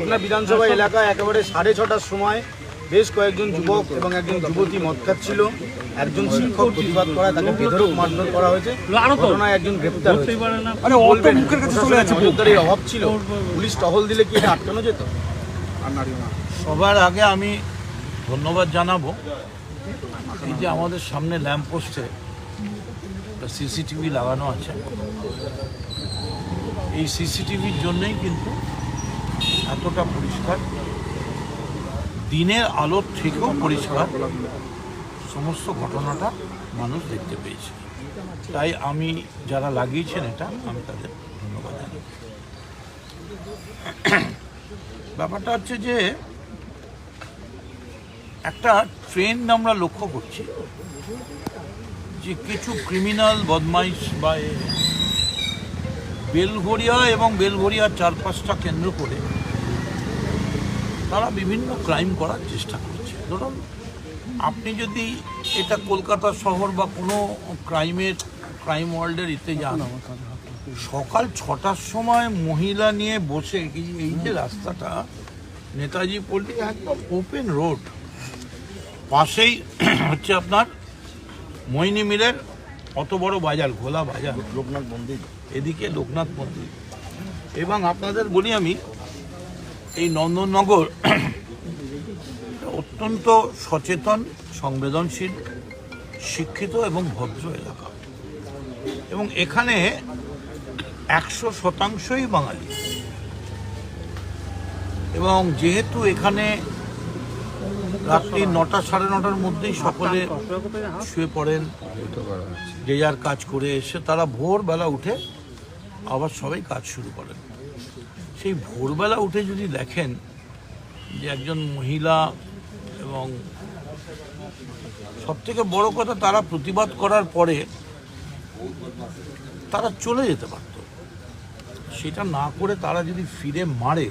আপনার বিধানসভা এলাকায় একেবারে সাড়ে ছটার সময় বেশ কয়েকজন যুবক এবং একজন যুবতী মদ খাচ্ছিল। একজন শিক্ষক প্রতিবাদ করায় তাকে বেধরক মারধর করা হয়েছে। ঘটনায় একজন গ্রেপ্তার। নজরদারির অভাব ছিল। পুলিশ টহল দিলে কি এটা আটকানো যেত? সবার আগে আমি ধন্যবাদ জানাব। এই যে আমাদের সামনে ল্যাম্প পোস্টে সিসিটিভি লাগানো আছে। এই সিসিটিভির জন্যই কিন্তু এতটা পরিষ্কার। দিনের আলোর থেকেও পরিষ্কার। সমস্ত ঘটনাটা মানুষ দেখতে পেয়েছে। তাই আমি যারা লাগিয়েছেন এটা, আমি তাদের ধন্যবাদ ব্যাপারটা হচ্ছে যে, একটা ট্রেন্ড আমরা লক্ষ্য করছি যে কিছু ক্রিমিনাল বদমাইশ বা বেলঘরিয়া এবং বেলঘরিয়ার চারপাশটা কেন্দ্র করে তারা বিভিন্ন ক্রাইম করার চেষ্টা করছে। ধরুন আপনি যদি এটা কলকাতা শহর বা কোনো ক্রাইমের ক্রাইম ওয়ার্ল্ডের ইতে যান সকাল ছটার সময় মহিলা নিয়ে বসে এই- যে রাস্তাটা নেতাজি পল্লী একদম ওপেন রোড পাশেই হচ্ছে আপনার মইনি মিলের অত বড় বাজার ঘোলা বাজার। লোকনাথ মন্দির। এদিকে লোকনাথ মন্দির। এবং আপনাদের বলি আমি এই নন্দননগর অত্যন্ত সচেতন, সংবেদনশীল, শিক্ষিত এবং ভদ্র এলাকা। এবং এখানে একশো শতাংশই বাঙালি। এবং যেহেতু এখানে রাত্রি নটা সাড়ে নটার মধ্যেই সকলে শুয়ে পড়েন, যে যার কাজ করে এসে তারা ভোরবেলা উঠে আবার সবাই কাজ শুরু করেন। সেই ভোরবেলা উঠে যদি দেখেন যে একজন মহিলা এবং সব থেকে বড় কথা তারা প্রতিবাদ করার পরে তারা চলে যেতে পারত। সেটা না করে তারা যদি ফিরে মারে,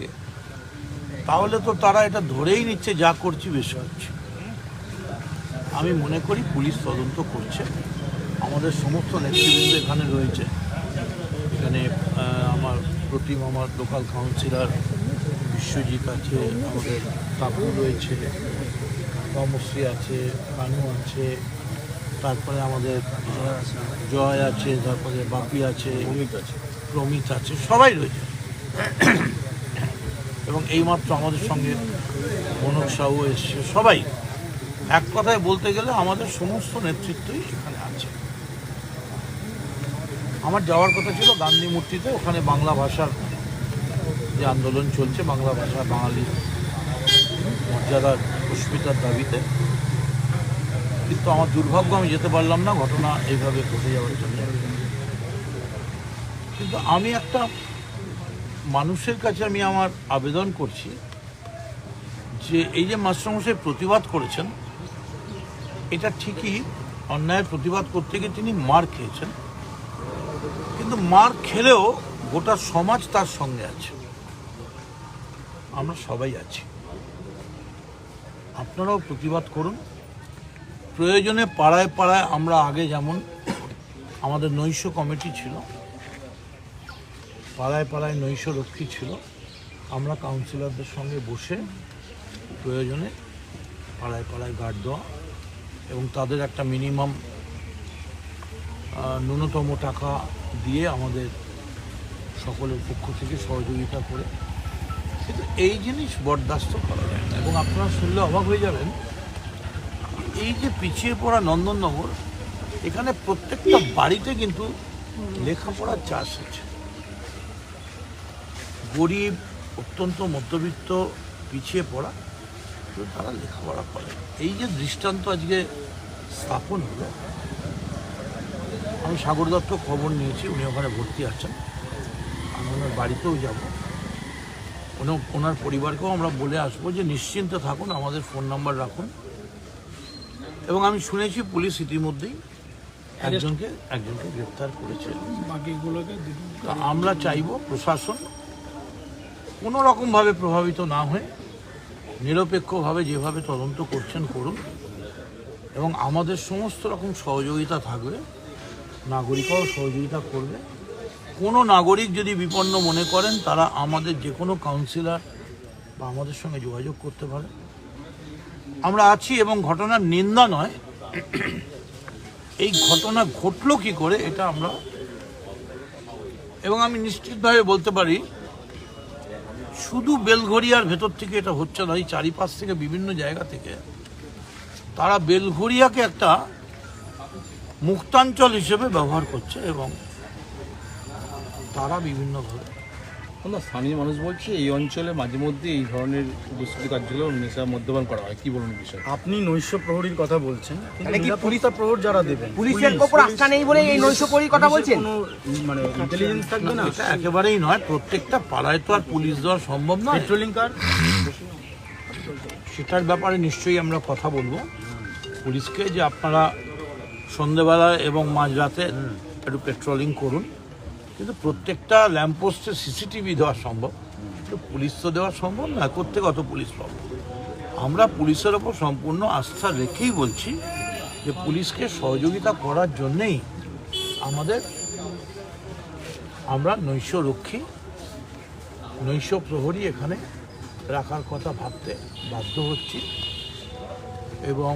তাহলে তো তারা এটা ধরেই নিচ্ছে যা করছি বেশ করছি। আমি মনে করি পুলিশ তদন্ত করছে। আমাদের সমস্ত নেতৃবৃন্দ এখানে রয়েছে। এখানে আমার প্রতিম আমার লোকাল কাউন্সিলর বিশ্বজিৎ আছে আমাদের কাকু রয়েছে রমশ্রী আছে কানু আছে তারপরে আমাদের জয় আছে তারপরে বাপি আছে অমিত আছে। প্রমিত আছে সবাই রয়েছে। এবং এইমাত্র আমাদের সঙ্গে মনোজ সাহু এসছে সবাই। এক কথায় বলতে গেলে আমাদের সমস্ত নেতৃত্বই এখানে আছে। আমার যাওয়ার কথা ছিল গান্ধী মূর্তিতে, ওখানে বাংলা ভাষার যে আন্দোলন চলছে, বাংলা ভাষা বাঙালির মর্যাদার পুষ্পিতার দাবিতে। কিন্তু আমার দুর্ভাগ্য, আমি যেতে পারলাম না, ঘটনা এইভাবে ঘটে যাওয়ার জন্য। কিন্তু আমি একটা মানুষের কাছে আমি আমার আবেদন করছি যে এই যে মাস্টারমশাই প্রতিবাদ করেছেন, এটা ঠিকই অন্যায়ের প্রতিবাদ করতে গিয়ে তিনি মার খেয়েছেন। কিন্তু মার খেলেও গোটা সমাজ তার সঙ্গে আছে। আমরা সবাই আছি। আপনারাও প্রতিবাদ করুন। প্রয়োজনে পাড়ায় পাড়ায় আমরা আগে যেমন আমাদের নৈশ কমিটি ছিল, পাড়ায় পাড়ায় নৈশ রক্ষী ছিল, আমরা কাউন্সিলরদের সঙ্গে বসে প্রয়োজনে পাড়ায় পাড়ায় গার্ড দেওয়া এবং তাদের একটা মিনিমাম ন্যূনতম টাকা দিয়ে আমাদের সকলের পক্ষ থেকে সহযোগিতা করে। কিন্তু এই জিনিস বরদাস্ত করা যায় না। এবং আপনারা শুনলে অবাক হয়ে যাবেন, এই যে পিছিয়ে পড়া নন্দননগর, এখানে প্রত্যেকটা বাড়িতে কিন্তু লেখাপড়ার চাষ হচ্ছে। গরিব, অত্যন্ত মধ্যবিত্ত, পিছিয়ে পড়া তারা লেখাপড়া করে। এই যে দৃষ্টান্ত আজকে স্থাপন হলো আমি সাগর দত্ত খবর নিয়েছি উনি ওখানে ভর্তি আছেন। আমি ওনার বাড়িতেও যাব। ওনার ওনার পরিবারকেও আমরা বলে আসব যে নিশ্চিন্তে থাকুন আমাদের ফোন নাম্বার রাখুন। এবং আমি শুনেছি পুলিশ ইতিমধ্যেই একজনকে একজনকে গ্রেপ্তার করেছে। তা আমরা চাইব প্রশাসন কোনো রকমভাবে প্রভাবিত না হয়ে নিরপেক্ষভাবে যেভাবে তদন্ত করছেন করুন এবং আমাদের সমস্ত রকম সহযোগিতা থাকবে। নাগরিকরাও সহযোগিতা করবে। কোনো নাগরিক যদি বিপন্ন মনে করেন, তারা আমাদের যে কোনো কাউন্সিলর বা আমাদের সঙ্গে যোগাযোগ করতে পারে। আমরা আছি এবং ঘটনার নিন্দা নয়। এই ঘটনা ঘটলো কি করে, এটা আমরা এবং আমি নিশ্চিতভাবে বলতে পারি, শুধু বেলঘরিয়ার ভেতর থেকে এটা হচ্ছে না, এই চারিপাশ থেকে বিভিন্ন জায়গা থেকে তারা বেলঘরিয়াকে একটা মুক্তাঞ্চল হিসেবে ব্যবহার করছে এবং তারা বিভিন্নভাবে না স্থানীয় মানুষ বলছে এই অঞ্চলে মাঝে মধ্যে এই ধরনের দুষ্কৃতি কার্যগুলো নেশা মদ্যপান করা হয়। কি বলুন বিষয়? আপনি নৈশ প্রহরীর কথা বলছেন মানে কি নিরাপত্তা প্রহর যারা দেবেন? পুলিশের পুলিশ, ওপর আস্থা নেই বলে এই নৈশ পরীর কথা বলছেন? মানে ইন্টেলিজেন্স থাকবে না? এটা একেবারেই নয় প্রত্যেকটা পাড়ায় তো আর পুলিশ দেওয়া সম্ভব নয়। পেট্রোলিং কার সেটার ব্যাপারে নিশ্চয়ই আমরা কথা বলব। পুলিশকে যে আপনারা সন্ধেবেলা এবং মাঝরাতে একটু পেট্রোলিং করুন। কিন্তু প্রত্যেকটা ল্যাম্পপোস্টে সিসিটিভি দেওয়া সম্ভব। কিন্তু পুলিশ তো দেওয়া সম্ভব না করতে কত পুলিশ পাবো? আমরা পুলিশের ওপর সম্পূর্ণ আস্থা রেখেই বলছি যে পুলিশকে সহযোগিতা করার জন্যেই আমাদের আমরা নৈশ রক্ষী নৈশ প্রহরী এখানে রাখার কথা ভাবতে বাধ্য হচ্ছি। এবং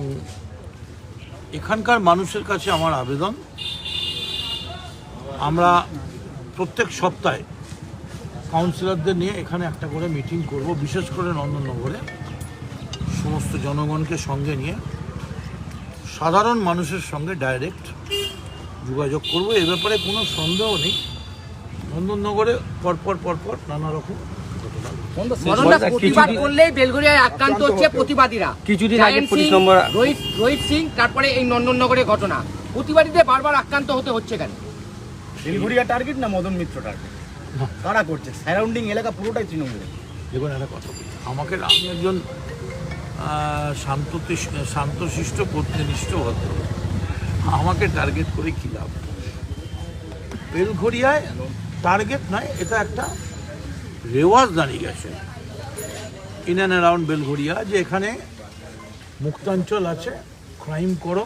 এখানকার মানুষের কাছে আমার আবেদন, আমরা প্রত্যেক সপ্তাহে কাউন্সিলরদের নিয়ে এখানে একটা করে মিটিং করব, বিশেষ করে নন্দননগরে সমস্ত জনগণকে সঙ্গে নিয়ে, সাধারণ মানুষের সঙ্গে ডাইরেক্ট যোগাযোগ করব। এ ব্যাপারে কোনো সন্দেহ নেই। নন্দননগরে পরপর পরপর নানা রকম ঘটনা প্রতিবাদ করলেই বেলগড়িয়ায় আক্রান্ত হচ্ছে প্রতিবাদীরা। কিছুদিন আগে পুলিশ নম্বর রোহিত রোহিত সিং তারপরে এই নন্দননগরের ঘটনা। প্রতিবাদীদের বারবার আক্রান্ত হতে হচ্ছে কেন? শিলিগুড়িয়া টার্গেট না মদন মিত্র টার্গেট কারা করছে? সারাউন্ডিং এলাকা পুরোটাই তৃণমূল দেখুন একটা কথা আমাকে আমি একজন শান্ততিস- শান্তশিষ্ট পত্নীনিষ্ঠ ভদ্র। আমাকে টার্গেট করে কী লাভ? বেলঘরিয়ায় টার্গেট নয় এটা একটা রেওয়াজ দাঁড়িয়ে গেছে ইন অ্যান্ড অ্যারাউন্ড বেলঘরিয়া যে এখানে মুক্তাঞ্চল আছে ক্রাইম করো,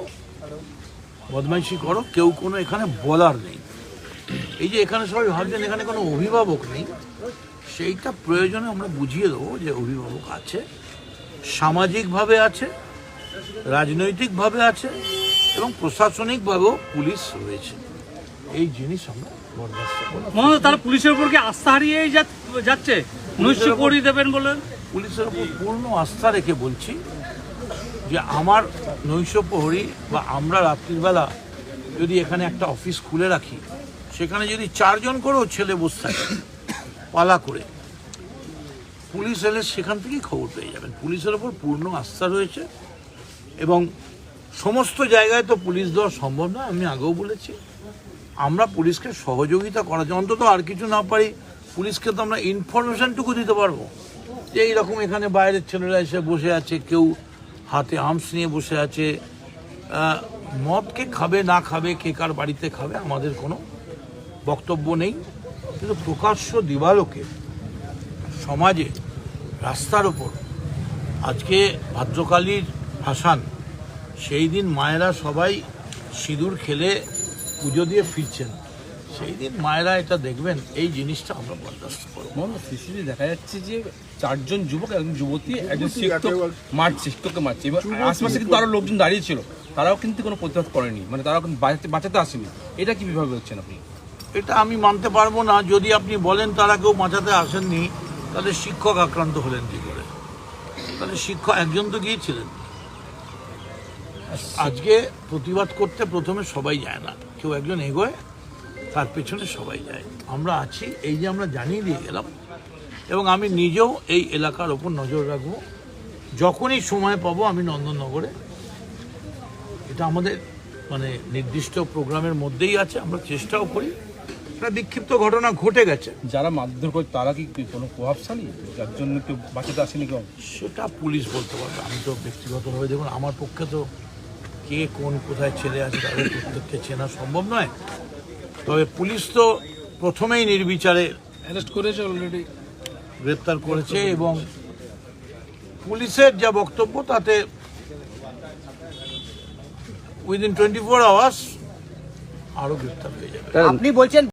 বদমাইশি করো, কেউ কোনো এখানে বলার নেই এই যে এখানে সবাই ভাবছেন এখানে কোনো অভিভাবক নেই, সেইটা প্রয়োজনে আমরা বুঝিয়ে দেবো যে অভিভাবক আছে, সামাজিকভাবে আছে, রাজনৈতিকভাবে আছে, এবং প্রশাসনিকভাবেও পুলিশ রয়েছে এই জিনিস আমরা। মনে তারা পুলিশের উপর কি আস্থা হারিয়েই যাচ্ছে? নৈশ পরি দেবেন বলে? পুলিশের উপর পূর্ণ আস্থা রেখে বলছি যে আমার নৈশ প্রহরী বা আমরা রাত্রিবেলা যদি এখানে একটা অফিস খুলে রাখি সেখানে যদি চারজন করেও ছেলে বসে থাকে পালা করে পুলিশ এলে সেখান থেকেই খবর পেয়ে যাবেন। পুলিশের ওপর পূর্ণ আস্থা রয়েছে এবং সমস্ত জায়গায় তো পুলিশ দেওয়া সম্ভব না আমি আগেও বলেছি। আমরা পুলিশকে সহযোগিতা করার জন্য, অন্তত আর কিছু না পারি, পুলিশকে তো আমরা ইনফরমেশনটুকু দিতে পারব। যে এইরকম এখানে বাইরের ছেলেরা এসে বসে আছে, কেউ হাতে আর্মস নিয়ে বসে আছে মদকে খাবে, না খাবে, কে কার বাড়িতে খাবে, আমাদের কোনো বক্তব্য নেই। কিন্তু প্রকাশ্য দিবালোকে সমাজে রাস্তার ওপর, আজকে ভাদ্রকালীর ভাসান, সেই দিন মায়েরা সবাই সিঁদুর খেলে পুজো দিয়ে ফিরছেন। সেই দিন মায়েরা এটা দেখবেন এই জিনিসটা আমরা বরদাস্ত করব। মনে সিসিটিভি দেখা যাচ্ছে যে চারজন যুবক একজন যুবতী একজন শিক্ষক মারছে শিক্ষককে মারছে। এবার আশপাশে কিন্তু আরও লোকজন দাঁড়িয়ে ছিল। তারাও কিন্তু কোনো প্রতিবাদ করেনি। মানে তারাও কিন্তু বাঁচাতে বাঁচাতে আসেনি। এটা কি বিভাবে হচ্ছেন আপনি? এটা আমি মানতে পারব না। যদি আপনি বলেন তারা কেউ বাঁচাতে আসেননি তাহলে শিক্ষক আক্রান্ত হলেন কি করে? তাহলে শিক্ষক একজন তো গিয়েছিলেন। আজকে প্রতিবাদ করতে প্রথমে সবাই যায় না। কেউ একজন এগোয় তার পেছনে সবাই যায়। আমরা আছি এই যে আমরা জানিয়ে দিয়ে গেলাম এবং আমি নিজেও এই এলাকার ওপর নজর রাখব। যখনই সময় পাবো আমি নন্দননগরে এটা আমাদের মানে নির্দিষ্ট প্রোগ্রামের মধ্যেই আছে আমরা চেষ্টাও করি। একটা বিক্ষিপ্ত ঘটনা ঘটে গেছে। যারা মারধর করে তারা কি কোনো প্রভাবশালী? যার জন্য কেউ বাঁচাতে আসেনি কেউ? সেটা পুলিশ বলতে পারবে। আমি তো ব্যক্তিগতভাবে দেখুন আমার পক্ষে তো কে কোন কোথায় ছেলে আছে তাদের প্রত্যেককে চেনা সম্ভব নয়। তবে পুলিশ তো প্রথমেই নির্বিচারে অ্যারেস্ট করেছে অলরেডি গ্রেপ্তার করেছে এবং পুলিশের যা বক্তব্য তাতে উইদিন টোয়েন্টি ফোর আওয়ার্স আরও গ্রেপ্তার হয়ে যাবে। আপনি বলছেন